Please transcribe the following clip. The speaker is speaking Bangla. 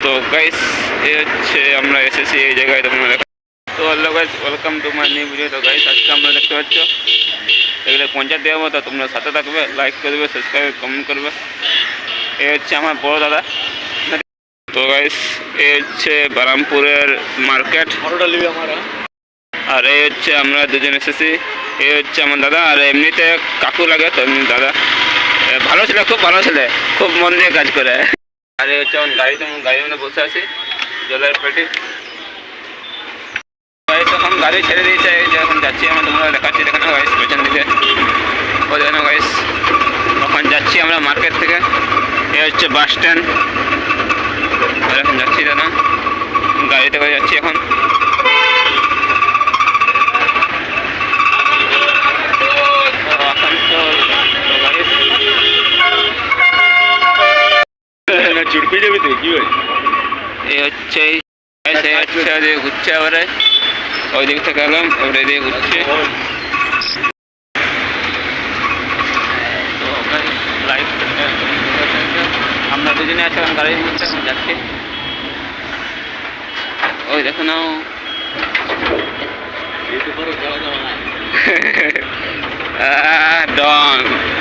তো গাইস এই হচ্ছে আমরা এসেছি এই জায়গায় তোমরা তো hello guys welcome to my new video তো গাইস আজকে আমরা দেখতে পাচ্ছ, এগুলো পঞ্চায়েত দেওয়া মতো, তোমরা সাথে থাকবে লাইক করবে সাবস্ক্রাইব কমেন্ট করবে। এই হচ্ছে আমার বড় দাদা। তো গাইস এই হচ্ছে বারামপুরের মার্কেট আর এই হচ্ছে আমরা দুজন এসেছি। এই হচ্ছে আমার দাদা, আর এমনিতে কাকু লাগে, তো এমনি দাদা। ভালো ছেলে, খুব ভালো ছেলে, খুব মন দিয়ে কাজ করে। আর হচ্ছে আমার গাড়িতে গাড়ির মধ্যে বসে আছি। জলের পেটে। এখন গাড়ি ছেড়ে দিয়েছে যখন যাচ্ছি আমরা, তোমরা দেখাচ্ছি দেখানো গাইস পেছন দিকে। ও দেখানো গাইস এখন যাচ্ছি আমরা মার্কেট থেকে। এ হচ্ছে বাস স্ট্যান্ড এখন যাচ্ছি দাদা। গাড়িতে করে যাচ্ছি এখন। চুটপি যাবি তুই কি হয় এই হচ্ছে সে হচ্ছে ওই যে ঘুরছে এবারে ওই দিক থেকে এলাম এবারে এদিকে ঘুরছে। লাইভ আমরা দুজনে আছি এখন গাড়ির মধ্যে এখন যাচ্ছি। ওই দেখো নাও। ডন